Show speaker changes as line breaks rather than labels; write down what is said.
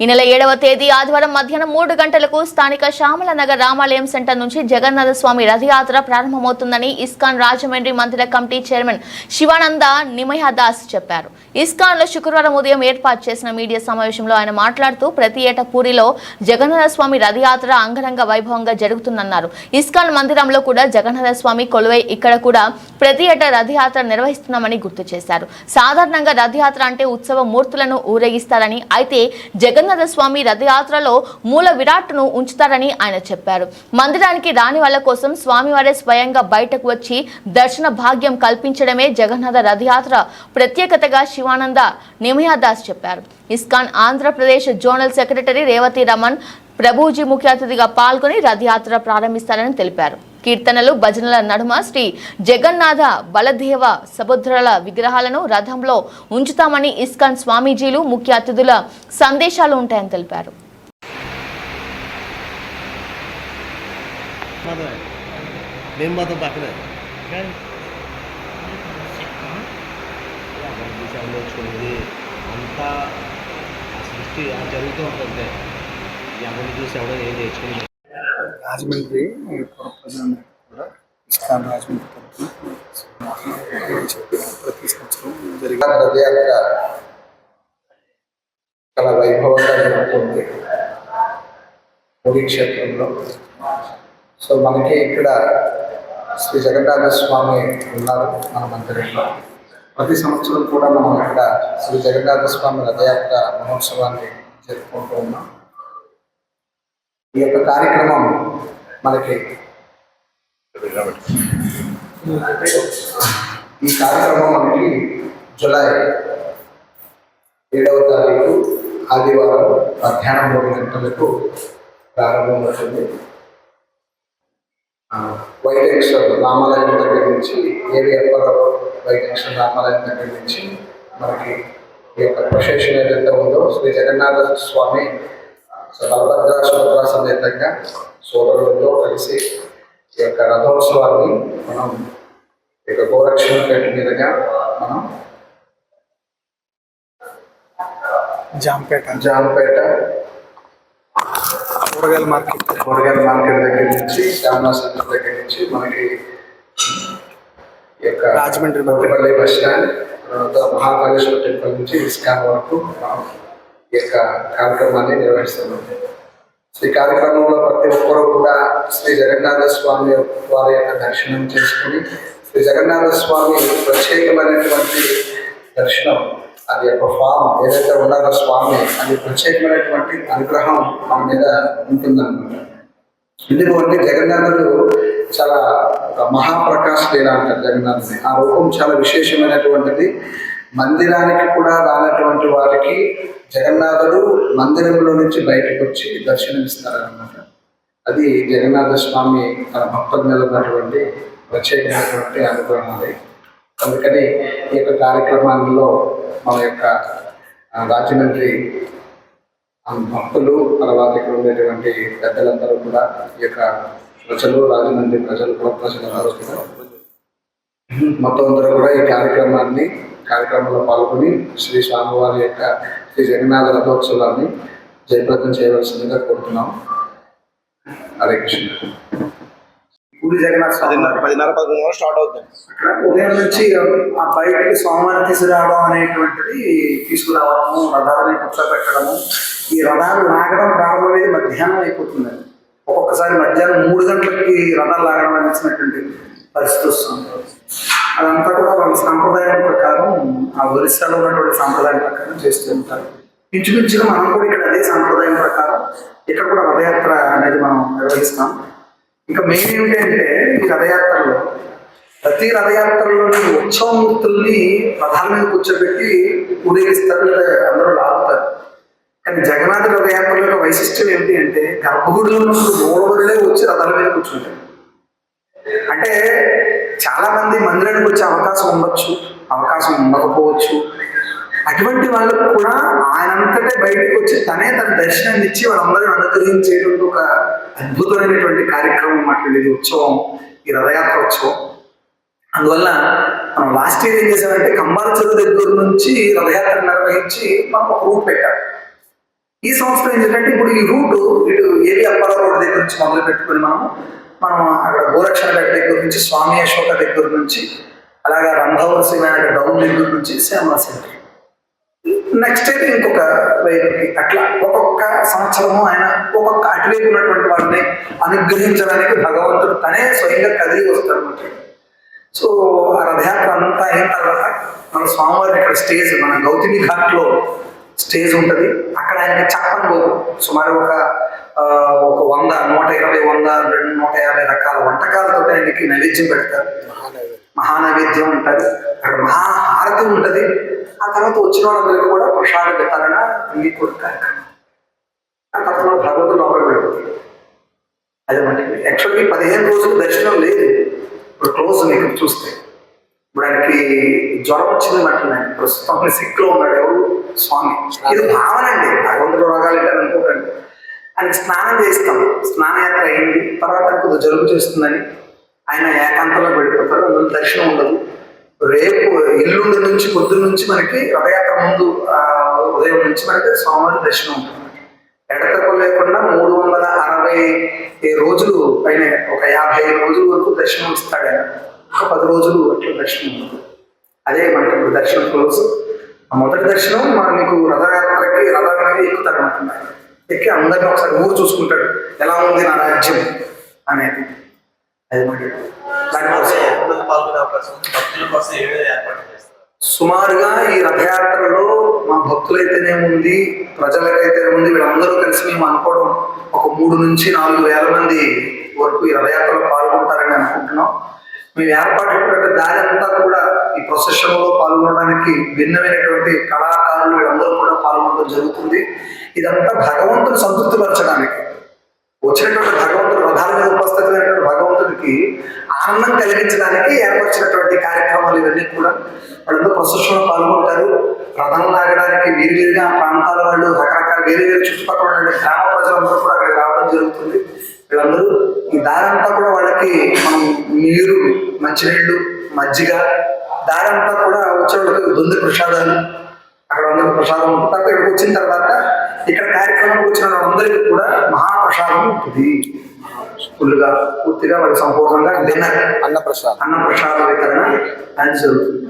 ఈ నెల ఏడవ తేదీ ఆదివారం మధ్యాహ్నం మూడు గంటలకు స్థానిక శ్యామల నగర్ రామాలయం సెంటర్ నుంచి జగన్నాథ స్వామి రథయాత్ర ప్రారంభమవుతుందని ఇస్కాన్ రాజమండ్రి మందిర కమిటీ చైర్మన్ శివానంద నిమయదాస్ చెప్పారు. ఇస్కాన్లో శుక్రవారం ఉదయం ఏర్పాటు చేసిన మీడియా సమావేశంలో ఆయన మాట్లాడుతూ ప్రతి ఏటా పూరిలో జగన్నాథ స్వామి రథయాత్ర అంగరంగ వైభవంగా జరుగుతుందన్నారు. ఇస్కాన్ మందిరంలో కూడా జగన్నాథ స్వామి కొలువై ఇక్కడ కూడా ప్రతి ఏటా రథయాత్ర నిర్వహిస్తున్నామని గుర్తు చేశారు. సాధారణంగా రథయాత్ర అంటే ఉత్సవ మూర్తులను ఊరేగిస్తారని అయితే జగన్ జగన్నాథ స్వామి రథయాత్రలో మూల విరాట్ను ఉంచుతారని ఆయన చెప్పారు. మందిరానికి రాని వాళ్ళ కోసం స్వామివారే స్వయంగా బయటకు వచ్చి దర్శన భాగ్యం కల్పించడమే జగన్నాథ రథయాత్ర. ప్రత్యేకతగా శివానంద నిమయాదాస్ చెప్పారు. ISKCON Andhra Pradesh zonal secretary Revathi Raman Prabhuji ముఖ్య అతిథిగా పాల్గొని రథయాత్ర ప్రారంభిస్తారని తెలిపారు. కీర్తనలు భజనల నడుమ శ్రీ జగన్నాథ బలదేవ సముద్రాల విగ్రహాలను రథంలో ఉంచుతామని ఇస్కాన్ స్వామీజీలు ముఖ్య అతిథుల సందేశాలు ఉంటాయని తెలిపారు.
అంతా సృష్టి జరుగుతూ ఉంటుంది. ఎవరిని చూసి ఎవడో ఏం నేర్చుకుని
రాజమండ్రి కూడా ఇస్కాన్ రాజమండ్రి ప్రతి సంవత్సరం జరిగిన రథయాత్ర చాలా వైభవంగా జరుగుతుంది. క్షేత్రంలో సో మనకి ఇక్కడ శ్రీ జగన్నాథ స్వామి ఉన్నారు మన మందిరంలో ప్రతి సంవత్సరం కూడా మనం ఇక్కడ శ్రీ జగన్నాథ స్వామి రథయాత్ర మహోత్సవాన్ని జరుపుకుంటూ ఉన్నాం. ఈ యొక్క కార్యక్రమం మనకి ఈ కార్యక్రమం మనకి జూలై ఏడవ తారీఖు ఆదివారం మధ్యాహ్నం మూడు గంటలకు ప్రారంభమవుతుంది ఆ, రామాలయం దగ్గర నుంచి ఏవి వైదేశ్వర రామాలయం దగ్గర నుంచి మనకి ఈ యొక్క ప్రొసెషన్ ఏదైతే ఉందో శ్రీ జగన్నాథ స్వామి బలభద్ర సుభద్ర సమేతంగా సోదరులతో కలిసి ఈ యొక్క రథోత్సవాన్ని మనం ఈ యొక్క గోరక్షణపేట మీదుగా మనం
జాంపేట.
జామపేట
కూరగాయల మార్కెట్.
కూరగాయల మార్కెట్ దగ్గర నుంచి శ్యామలా సెంటర్ దగ్గర నుంచి మనకి ఈ యొక్క
రాజమండ్రి
మొట్టిపల్లి బస్ స్టాండ్ తర్వాత మహాకాళేశ్వర టెంపుల్ నుంచి ఇస్కాన్ వరకు ఈ యొక్క కార్యక్రమాన్ని నిర్వహిస్తున్నాం. ఈ కార్యక్రమంలో ప్రతి ఒక్కరూ కూడా శ్రీ జగన్నాథ స్వామి వారి యొక్క దర్శనం చేసుకుని శ్రీ జగన్నాథ స్వామి ప్రత్యేకమైనటువంటి దర్శనం అది యొక్క ఫామ్ ఏదైతే ఉన్నారో స్వామి అది ప్రత్యేకమైనటువంటి అనుగ్రహం మన మీద ఉంటుందన్నమాట. ఎందుకంటే జగన్నాథుడు చాలా మహాప్రకాశ లీల అంటారు జగన్నాథుని? ఆ రూపం చాలా విశేషమైనటువంటిది. మందిరానికి కూడా రానటువంటి వారికి జగన్నాథుడు మందిరంలో నుంచి బయటకు వచ్చి దర్శనమిస్తారనమాట అది జగన్నాథ స్వామి తన భక్తుల మీద ఉన్నటువంటి ప్రత్యేకమైనటువంటి అనుగ్రహం అది. అందుకని ఈ యొక్క కార్యక్రమాల్లో మన యొక్క రాజమండ్రి భక్తులు తర్వాత ఇక్కడ ఉండేటువంటి పెద్దలందరూ కూడా ఈ యొక్క ప్రజలు రాజమండ్రి ప్రజలు కూడా ప్రజలు కూడా మొత్తం అందరూ కూడా ఈ కార్యక్రమాన్ని కార్యక్రమంలో పాల్గొని శ్రీ స్వామివారి యొక్క శ్రీ జగన్నాథ రథోత్సవాన్ని జయప్రదం చేయవలసిందిగా కోరుతున్నాం. హరే కృష్ణ. పూరి జగన్నాథ
పదిన్నర పదిన్నర పదకొండు స్టార్ట్ అవుతుంది.
అక్కడ ఉదయం నుంచి ఆ బయటికి సోమవారం తీసుకురావడం అనేటువంటిది తీసుకురావడము రథాలని కూర్చోబెట్టడము ఈ రథాలు లాగడం ప్రారంభమయ్యేది మధ్యాహ్నం అయిపోతుంది. ఒక్కొక్కసారి మధ్యాహ్నం మూడు గంటలకి రథాలు లాగడం అనేసినటువంటి పరిస్థితి వస్తుంది. అదంతా కూడా వాళ్ళ సాంప్రదాయం ప్రకారం ఆ ఒరిస్సాలో ఉన్నటువంటి సాంప్రదాయం ప్రకారం చేస్తూ ఉంటారు. ఇంచుమించుగా మనం కూడా ఇక్కడ అదే సాంప్రదాయం ప్రకారం ఇక్కడ కూడా రథయాత్ర అనేది మనం నిర్వహిస్తాం. ఇంకా మెయిన్ ఏంటంటే ఈ రథయాత్రలో ప్రతి రథయాత్రలోని ఉత్సవమూర్తుల్ని ప్రధాన మీద కూర్చోబెట్టి ఊరేగిస్తారు లేదా అందరూ లాగుతారు. కానీ జగన్నాథ రథయాత్ర యొక్క వైశిష్ట్యం ఏంటి అంటే గర్భగుడిలో ఉన్న మూడవరులే వచ్చి రథాల మీద కూర్చుంటారు. అంటే చాలా మంది మందిరానికి వచ్చే అవకాశం ఉండొచ్చు అవకాశం ఉండకపోవచ్చు. అటువంటి వాళ్ళకు కూడా ఆయన అంతటే బయటకు వచ్చి తనే తన దర్శనాన్ని ఇచ్చి వాళ్ళందరూ అనుగ్రహించేటువంటి ఒక అద్భుతమైనటువంటి కార్యక్రమం అటువంటి ఇది. ఉత్సవం ఈ రథయాత్ర ఉత్సవం. అందువల్ల మనం లాస్ట్ ఇయర్ ఏం చేశామంటే కంబాల చెరువు దగ్గర నుంచి రథయాత్ర నిర్వహించి మనం ఒక రూట్ పెట్టాం. ఈ సంవత్సరం ఏంటంటే ఇప్పుడు ఈ రూట్ ఇటు ఏవి అప్పారావు రోడ్ దగ్గర నుంచి మొదలు పెట్టుకుని మనము మనం అక్కడ గోరక్షణ దగ్గర నుంచి స్వామి అశోక దగ్గర నుంచి అలాగా రంభావరసి వినాయక డౌన్ దగ్గర నుంచి శ్యామల సెంటర్ నెక్స్ట్ అయితే ఇంకొక వైపుకి అట్లా ఒక్కొక్క సంవత్సరము ఆయన ఒక్కొక్క అటువైపు ఉన్నటువంటి వారిని అనుగ్రహించడానికి భగవంతుడు తనే స్వయంగా కదిలి వస్తాడు సో ఆ రథయాత్ర అంతా అయిన తర్వాత మన స్వామివారి ఇక్కడ స్టేజ్ మన గౌతమి ఘాట్లో స్టేజ్ ఉంటుంది. అక్కడ ఆయనకి చెప్పని సుమారు ఒక ఒక వంద నూట ఇరవై వంద రెండు నూట యాభై రకాల వంటకాలతో ఆయనకి నైవేద్యం పెడతారు. మహానైవేద్యం ఉంటుంది. అక్కడ మహాహారతి ఉంటుంది. ఆ తర్వాత వచ్చిన వాళ్ళందరికీ కూడా ప్రసాద వితరణ అన్ని కూడా కార్యక్రమం ఆ తర్వాత మన భగవంతుడు లోపలికి వెళ్ళిపోతాడు అదే యాక్చువల్లీ పదిహేను రోజులు దర్శనం లేదు. ఇప్పుడు క్లోజ్ మీకు చూస్తే. ఇప్పుడు ఆయనకి జ్వరం వచ్చింది అంటున్నాను ప్రస్తుతం సిక్లో ఉన్నాడు ఎవరు? స్వామి. ఇది భావన అండి. భగవంతుడు రోగాలు ఏంటని అనుకోకండి. ఆయన స్నానం చేస్తాం స్నానయాత్ర అయింది. తర్వాత కొద్దిగా జలుబు చేస్తుందని ఆయన ఏకాంతంలో వెళ్ళిపోతారు అందులో దర్శనం ఉండదు. రేపు ఎల్లుండి నుంచి పొద్దున్న నుంచి మనకి రథయాత్ర ముందు ఉదయం నుంచి మనకి స్వామివారి దర్శనం ఉంటుంది. ఎడతెరప లేకుండా మూడు వందల అరవై రోజులు పైన ఒక యాభై రోజుల వరకు దర్శనం ఇస్తాడు ఆయన. ఒక పది రోజులు అట్లా దర్శనం ఉంటుంది. అదే మనకి దర్శనం క్లోజ్ మొదటి దర్శనం మన మీకు రథయాత్రకి రథానికి ఎక్కుతాడు అనుకున్నాడు ఎక్కి అందరినీ ఒకసారి ఊరు చూసుకుంటాడు. ఎలా ఉంది నా రాజ్యం అనేది. అది మరి
ఉంది.
సుమారుగా ఈ రథయాత్రలో మా భక్తులైతేనేముంది ప్రజలకైతేనేముంది వీళ్ళందరూ కలిసి మేము అనుకోవడం ఒక మూడు నుంచి నాలుగు వేల మంది వరకు ఈ రథయాత్రలో పాల్గొంటారని అనుకుంటున్నాం. మేము ఏర్పాటు దారి అంతా కూడా ఈ ప్రొసెషన్లో పాల్గొనడానికి భిన్నమైనటువంటి కళాకారులు వీళ్ళందరూ కూడా పాల్గొనడం జరుగుతుంది. ఇదంతా భగవంతుని సంతృప్తిపరచడానికి వచ్చినటువంటి భగవంతుడు రథాల మీద ఉపస్థితమైనటువంటి భగవంతుడికి ఆనందం కలిగించడానికి ఏర్పరిచినటువంటి కార్యక్రమాలు ఇవన్నీ కూడా వాళ్ళందరూ ప్రొసెషన్లో పాల్గొంటారు. రథం లాగడానికి వేరు వేరుగా ప్రాంతాల వాళ్ళు రకరకాల వేరు వేరు చుట్టుపక్కల గ్రామ ప్రజలందరూ కూడా అక్కడికి రావడం జరుగుతుంది. వీళ్ళందరూ ఈ దారంతా కూడా వాళ్ళకి మనం నీరు మంచినీళ్ళు మజ్జిగ దారంతా కూడా వచ్చే వాళ్ళకి దొంది ప్రసాదాలు అక్కడ అందరికి ప్రసాదం తర్వాత ఇక్కడికి వచ్చిన తర్వాత ఇక్కడ కార్యక్రమానికి వచ్చిన వాళ్ళందరికీ కూడా మహాప్రసాదం ఉంటుంది. ఫుల్గా పూర్తిగా వాళ్ళకి సంపూర్ణంగా డిన్నర్
అన్నప్రసాద్.
అన్న ప్రసాద వితరణ అది జరుగుతుంది.